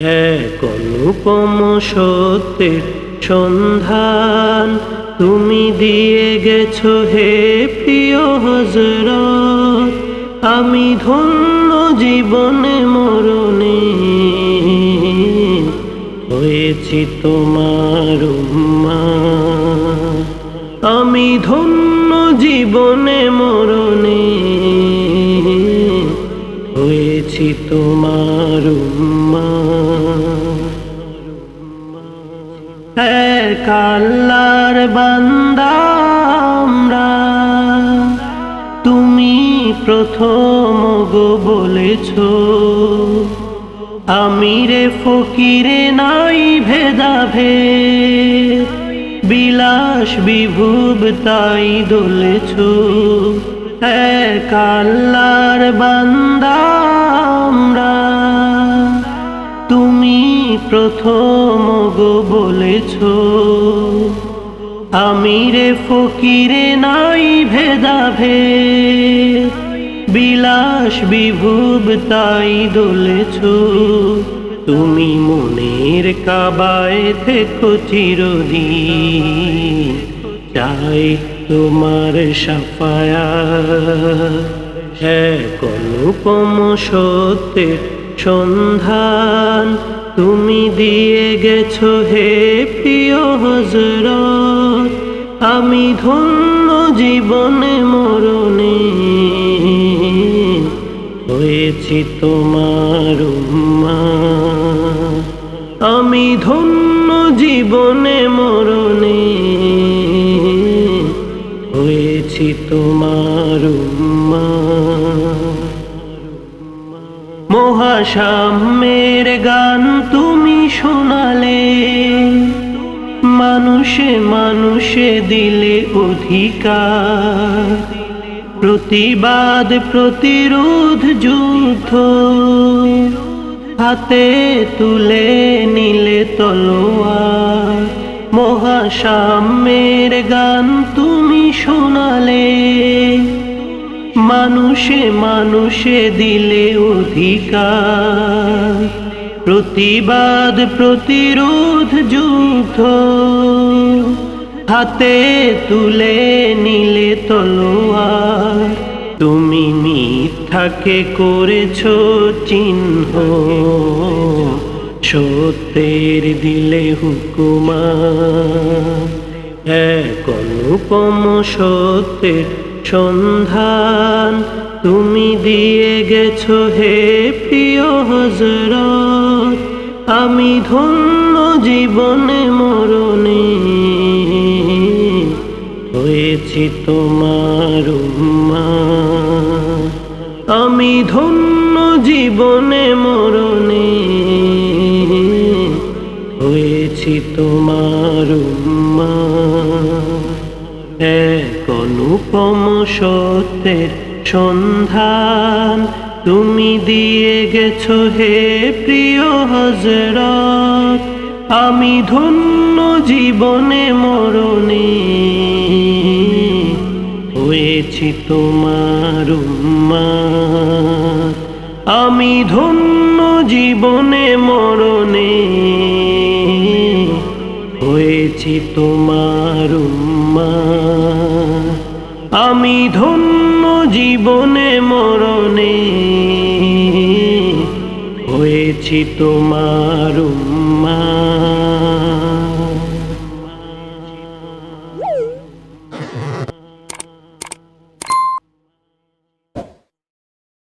এক অনুপম সত্যের সন্ধান, তুমি দিয়ে গেছো হে প্রিয় হজরত আমি ধন্য জীবনে মরণে, হয়েছি তোমার আমি ধন্য জীবনে মরণে, হয়েছি তোমার এক আল্লাহর বান্দা আমরা। তুমি প্রথম গো বলেছ আমি রে ফকিরে নাই ভেদাভেদ বিলাস বিভুব তাই দলেছ, এক আল্লাহর বান্দা আমরা। প্রথম গো বলেছ আমি রে ফকিরে নাই ভেদাভেদ, বিলাস বিভুব তাই দলেছ। তুমি মনের কাবায় থেকো চিরদিন, চাই তোমার সাফায়া এক অনুপম সত্যের সন্ধান তুমি দিয়ে গেছো হে প্রিয় হজরত আমি ধন্য জীবনে মরণে। হয়েছি তোমার আমি ধন্য জীবনে মরণে। হয়েছি তোমার উম্মা। মহাসাম্যের গান তুমি শোনালে। মানুষে মানুষে দিলে অধিকার। প্রতিবাদ, প্রতিরোধ, যুদ্ধ হাতে তুলে নিলে তলোয়ার। মহাসাম্যের গান তুমি শোনালে। মানুষে মানুষে দিলে অধিকার। প্রতিবাদ, প্রতিরোধ, যুদ্ধ হাতে তুলে নিলে তলোয়ার। তুমি মিথ্যাকে করেছ চিহ্ন, সত্যের দিলে হুকুমা এক অনুপম সত্যের সন্ধান। তুমি দিয়ে গেছো হে প্রিয় হজরত আমি ধন্য জীবনে মরণে। হয়েছি তোমার আমি ধন্য জীবনে মরণে। হয়েছি তোমার উম্মা। এক অনুপম সত্যের সন্ধান। তুমি দিয়ে গেছো হে প্রিয় হজরত। আমি ধন্য জীবনে মরণে। হয়েছি তোমার আমি ধন্য জীবনে মরণে। হয়েছি তোমার আমি ধন্য জীবনে মরণে। হয়েছি তোমার উম্মা।